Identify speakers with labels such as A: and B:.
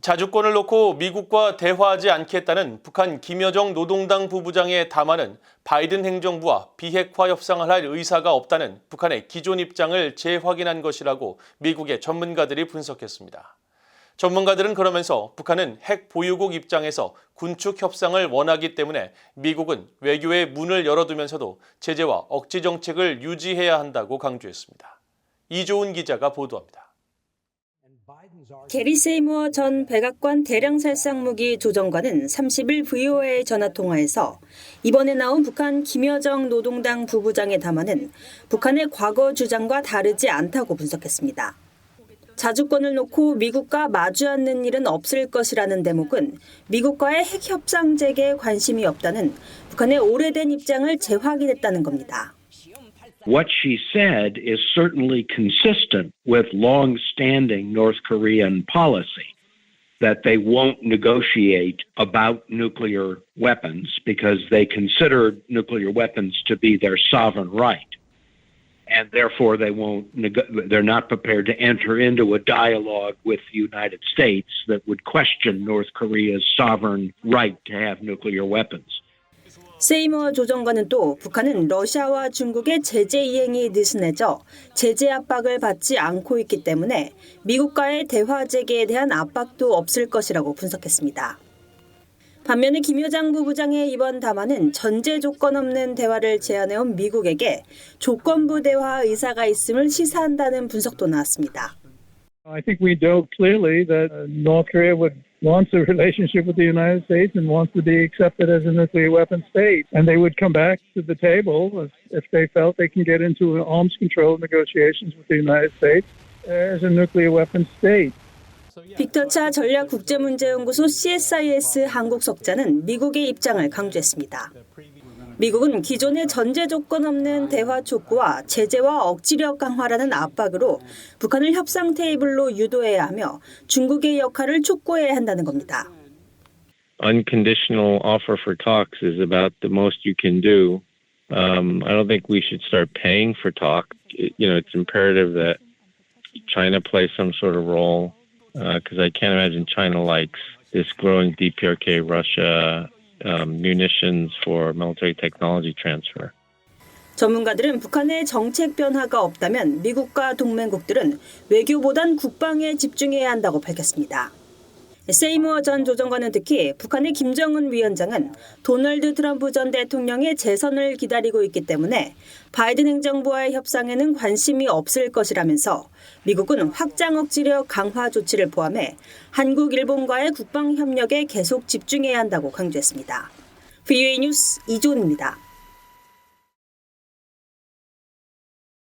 A: 자주권을 놓고 미국과 대화하지 않겠다는 북한 김여정 노동당 부부장의 담화는 바이든 행정부와 비핵화 협상을 할 의사가 없다는 북한의 기존 입장을 재확인한 것이라고 미국의 전문가들이 분석했습니다. 전문가들은 그러면서 북한은 핵 보유국 입장에서 군축 협상을 원하기 때문에 미국은 외교의 문을 열어두면서도 제재와 억지 정책을 유지해야 한다고 강조했습니다. 이조은 기자가 보도합니다.
B: 게리 세이무어 전 백악관 대량살상무기 조정관은 30일 VOA 전화통화에서 이번에 나온 북한 김여정 노동당 부부장의 담화는 북한의 과거 주장과 다르지 않다고 분석했습니다. 자주권을 놓고 미국과 마주 앉는 일은 없을 것이라는 대목은 미국과의 핵 협상 재개에 관심이 없다는 북한의 오래된 입장을 재확인했다는 겁니다.
C: What she said is certainly consistent with long standing North Korean policy that they won't negotiate about nuclear weapons because they consider nuclear weapons to be their sovereign right. And therefore, they won't, nego- they're not prepared to enter into a dialogue with the United States that would question North Korea's sovereign right to have nuclear weapons.
B: 세이머 조정관은 또 북한은 러시아와 중국의 제재 이행이 느슨해져 제재 압박을 받지 않고 있기 때문에 미국과의 대화 재개에 대한 압박도 없을 것이라고 분석했습니다. 반면에 김 여장 부부장의 이번 담화는 전제 조건 없는 대화를 제안해온 미국에게 조건부 대화 의사가 있음을 시사한다는 분석도 나왔습니다.
D: I think we know clearly that uh, North Korea would wants a relationship with the United States and wants to be accepted as a nuclear weapon state. And they would come back to the table if, if they felt they can get into arms control negotiations with the United States as a nuclear weapon state.
B: 빅터차 전략국제문제연구소 CSIS 한국석자는 미국의 입장을 강조했습니다. 미국은 기존의 전제 조건 없는 대화 촉구와 제재와 억지력 강화라는 압박으로 북한을 협상 테이블로 유도해야 하며 중국의 역할을 촉구해야 한다는 겁니다.
E: unconditional offer for talks is about the most you can do. Um, I don't think we should start paying for talk. You know, it's imperative that China play some sort of role because I can't imagine China likes this growing DPRK Russia um, munitions for military technology transfer.
B: 전문가들은 북한의 정책 변화가 없다면 미국과 동맹국들은 외교보단 국방에 집중해야 한다고 밝혔습니다. 세이무어 전 조정관은 특히 북한의 김정은 위원장은 도널드 트럼프 전 대통령의 재선을 기다리고 있기 때문에 바이든 행정부와의 협상에는 관심이 없을 것이라면서 미국은 확장 억지력 강화 조치를 포함해 한국, 일본과의 국방 협력에 계속 집중해야 한다고 강조했습니다. VOA 뉴스 이존입니다.